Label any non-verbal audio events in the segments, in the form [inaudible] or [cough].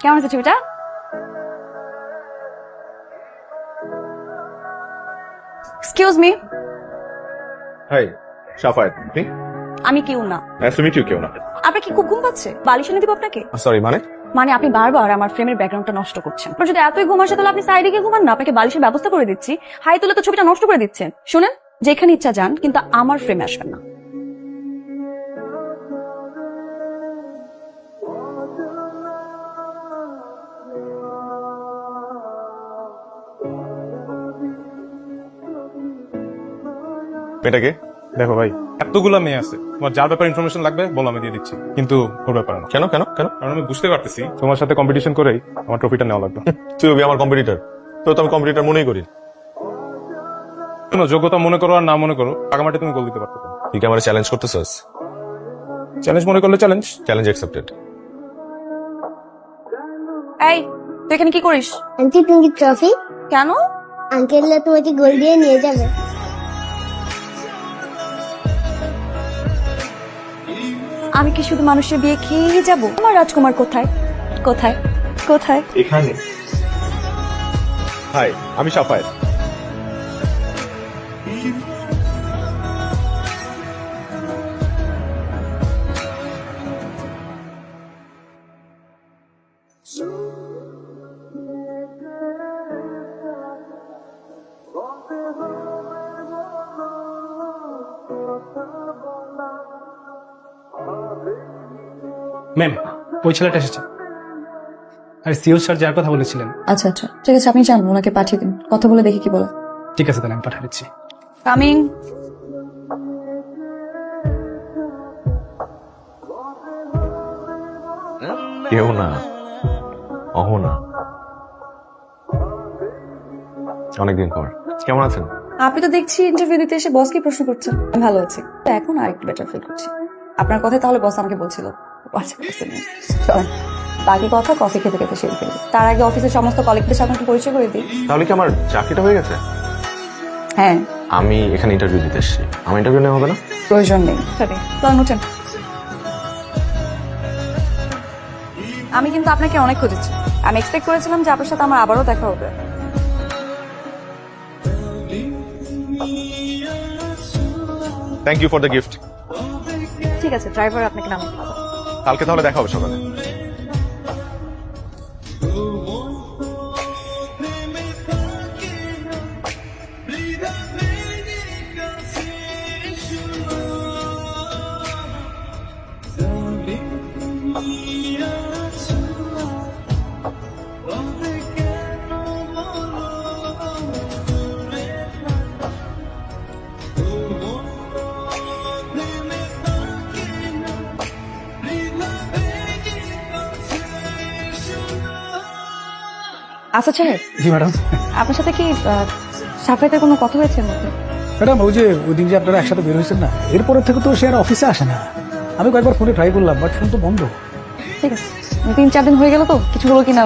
কেমন আছে ছবিটা? এক্সকিউজ মি হাই সাফায়েত আপনি? আমি কেউ না। নাইস টু মিট ইউ কেউ না। আপনার কি খুব ঘুম পাচ্ছে? বালিশ এনে দিব আপনাকে? সরি মানে? মানে আপনি বারবার আমার ফ্রেমের ব্যাকগ্রাউন্ডটা নষ্ট করছেন। আপনার যদি এতই ঘুম আসে তাহলে আপনি সাইডে গিয়ে ঘুমান না? আপনাকে বালিশের ব্যবস্থা করে দিচ্ছি। হাই তুলে তো ছবিটা নষ্ট করে দিচ্ছেন। শুনেন যেখানে ইচ্ছা যান কিন্তু আমার ফ্রেমে আসবেন না। মেয়েটাকে দেখো ভাই। এতগুলো মেয়ে আছে। তোমার যার ব্যাপারে ইনফরমেশন লাগবে বলো আমি দিয়ে দিচ্ছি। কিন্তু ওর ব্যাপারে না। কেন কেন কেন? কারণ আমি বুঝতে পারতেছি। তোমার সাথে কম্পিটিশন করেই আমার ট্রফিটা নেওয়া লাগবে। [laughs] তুই হবি আমার কম্পিটিটর তো তো আমি কম্পিটিটর মনেই করি যোগ্যতা মনে করো আর না মনে করো আগামাটি তুমি গোল দিতে পারতো তুই কি আমার চ্যালেঞ্জ করতেছস চ্যালেঞ্জ মনে করলে চ্যালেঞ্জ চ্যালেঞ্জ অ্যাকসেপ্টেড এই তুই এখানে কি করিস? আন্টি তুমি ট্রফি কেন? আঙ্কেলরা তোমাকে গোল দিয়ে নিয়ে যাবে। আমি কি শুধু মানুষের বিয়ে খেয়ে যাব? আমার রাজকুমার কোথায়? কোথায়? কোথায়? এখানে। হাই, আমি সাফায়েত। ম্যাম ওই ছেলেটা এসেছে। আর সিও স্যার যার কথা বলেছিলেন। আচ্ছা আচ্ছা। ঠিক আছে আপনি যান ওনাকে পাঠিয়ে দিন। কথা বলে দেখি কি বলে। ঠিক আছে তাহলে আমি পাঠিয়ে দিচ্ছি। কামিং কেউ না অহনা। অনেকদিন পর। কেমন আছেন? আপনি তো দেখছি ইন্টারভিউ দিতে এসে বসকে প্রশ্ন করছেন। আমি ভালো আছি। এখন আরেকটু বেটার ফিল করছি। আপনার কথা তাহলে বস আমাকে বলছিল। আচ্ছা বাকি কথা কফি খেতে খেতে সেরে ফেলি। তার আগে অফিসের সমস্ত কলিগদের সাথে একটু পরিচয় করে দিই। তাহলে কি আমার চাকরিটা হয়ে গেছে? হ্যাঁ। আমি এখানে ইন্টারভিউ দিতে এসেছি। আমার ইন্টারভিউ নেওয়া হবে না? প্রয়োজন নেই। সরি চলেন উঠেন আমি কিন্তু আপনাকে অনেক খুঁজেছি। আমি এক্সপেক্ট করেছিলাম যে আপনার সাথে আমার আবারও দেখা হবে। Thank you for the gift ঠিক আছে ড্রাইভার আপনাকে নাম কালকে তাহলে দেখা হবে সকালে। আচ্ছা সাহেব জি ম্যাডাম। আপনার সাথে কি আহ, সাফাইতের কোনো কথা হয়েছে ম্যাডাম ওই যে ওই দিন যে আপনারা একসাথে বের হয়েছেন না এরপরে থেকে তো সে আর অফিসে আসে না। আমি কয়েকবার ফোনে ট্রাই করলাম বাট ফোন তো বন্ধ। ঠিক আছে। তিন চার দিন হয়ে গেল তো কিছু হলো কিনা?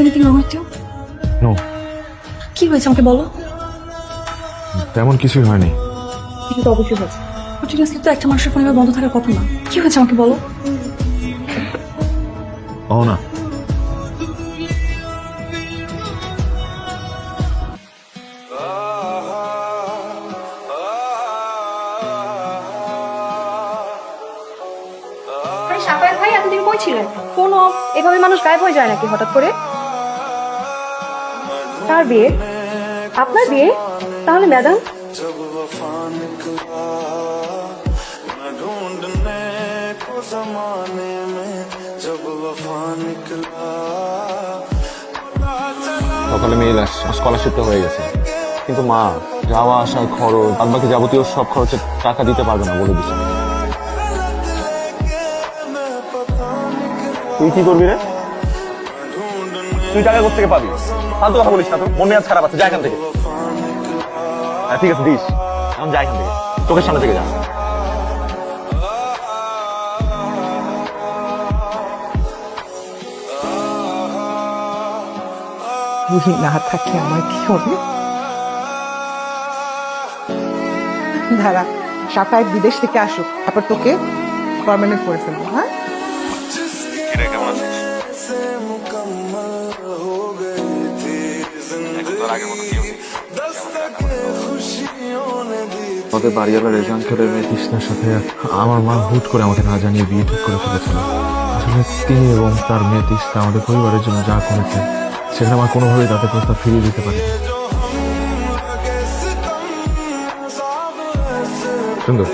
Anything wrong with you no. কি হয়েছে আমাকে বলো? তেমন কিছুই হয়নি। কিছু তো অবশ্যই হয়েছে। কন্টিনিউসলি তো একটা মানুষের ফোন বন্ধ থাকার কথা না। কি হয়েছে আমাকে বলো? ও না ভাই এতদিন কই ছিলেন? কোন অফ। এভাবে মানুষ গায়েব হয়ে যায় নাকি হঠাৎ করে? তার বিয়ে? আপনার বিয়ে তাহলে ম্যাডাম जब वफा निकला मैं ढूंढने को जमाने में जब वफा निकला সকালে মেইল আস স্কলারশিপ তো হয়ে গেছে কিন্তু মা যাওয়া আসার খরচ বাদ বাকি যাবতীয় সব খরচের টাকা দিতে পারবে না বলে দিচ্ছে তুই কি করবি রে তুই টাকা কোথেকে পাবি? ফালতু কথা বলিস না তো মন মেজাজ খারাপ আছে, যা এখান থেকে। হ্যাঁ ঠিক আছে, দিস। এখন যা এখান থেকে, চোখের সামনে থেকে যা। বুড়ি না থাকলে আমার কি হবে? ধারা সাপ্তাহিক বিদেশ থেকে আসুক, তারপর তোকে পার্মানেন্ট করে ফেলব হ্যাঁ? আগের মতো কেউ নেই রেজান করে মেয়ে তৃষ্ণার সাথে আমার মা হুট করে আমাকে না জানিয়ে বিয়ে ঠিক করে ফেলেছিল। আসলে তিনি এবং তার মেয়ে তৃষ্ণা আমাদের পরিবারের জন্য যা করেছে সেখানে আমার কোনোভাবেই তাদের প্রস্তাব ফিরিয়ে দিতে পারি সুন্দর।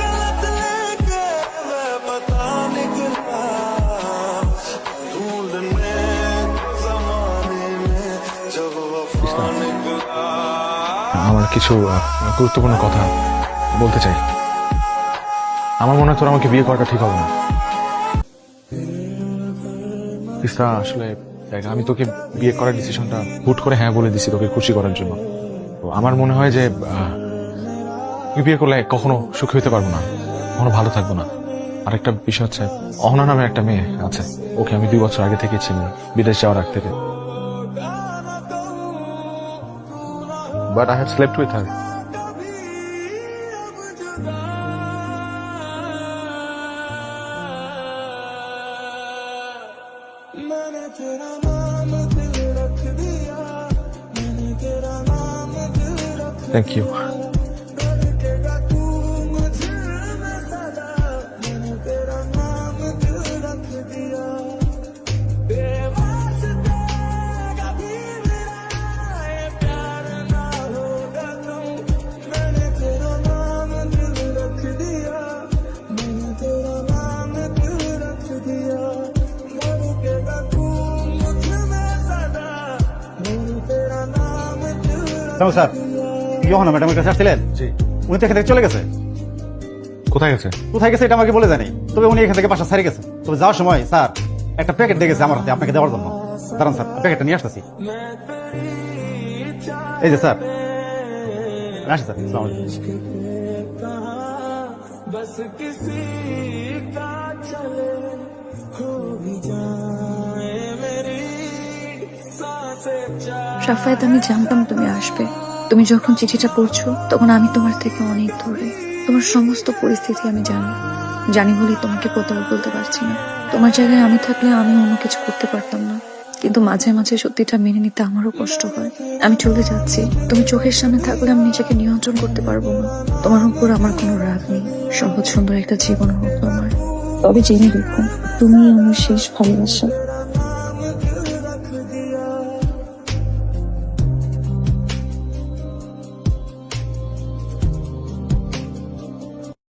गलत लेके मैं पता निकला ढूंढने को जमाने में जब वफा निकला আমার কিছু আহ, গুরুত্বপূর্ণ কথা বলতে চাই আমার মনে হয় তোর আমাকে বিয়ে করাটা ঠিক হবে না। তিস্তা, আসলে, দেখ, আমি তোকে বিয়ে করার ডিসিশনটা হুট করে হ্যাঁ বলে দিছি তোকে খুশি করার জন্য। তো আমার মনে হয় যে তুই বিয়ে করলে কখনো সুখী হতে পারব না, কখনো ভালো থাকব না। আরেকটা বিষয় হচ্ছে, অহনা নামে একটা মেয়ে আছে, ওকে আমি দুই বছর আগে থেকে চিনি, বিদেশ যাওয়ার আগ থেকে। But I have slept with her Thank you. তাও স্যার ইয়োহানা ম্যাডামের কাছে আসছিলেন? জি। উনি তো এখান থেকে চলে গেছে। কোথায় গেছে? কোথায় গেছে এটা আমাকে বলে জানি। তবে উনি এখান থেকে বাসা ছাড়ে গেছে। তবে যাওয়ার সময় স্যার একটা প্যাকেট দিয়ে গেছে আমার হাতে আপনাকে দেওয়ার জন্য। দাঁড়ান স্যার প্যাকেটটা নিয়ে আসতেছি। এই যে স্যার। আসি স্যার আসসালামু আলাইকুম। সাফায়াত আমি জানতাম তুমি আসবে। তুমি যখন চিঠিটা পড়ছো, তখন আমি তোমার থেকে অনেক দূরে। তোমার সমস্ত পরিস্থিতি আমি জানি। জানি বলেই তোমাকে কোথাও বলতে পারছি না। তোমার জায়গায় আমি থাকলে আমি অন্য কিছু করতে পারতাম না। কিন্তু মাঝে মাঝে সত্যিটা মেনে নিতে আমারও কষ্ট হয়। আমি চলে যাচ্ছি। তুমি চোখের সামনে থাকলে আমি নিজেকে নিয়ন্ত্রণ করতে পারব না। তোমার উপর আমার কোনো রাগ নেই। সহজ সুন্দর একটা জীবন হোক তোমার তবে জেনে রেখো তুমি আমার শেষ ভালোবাসা।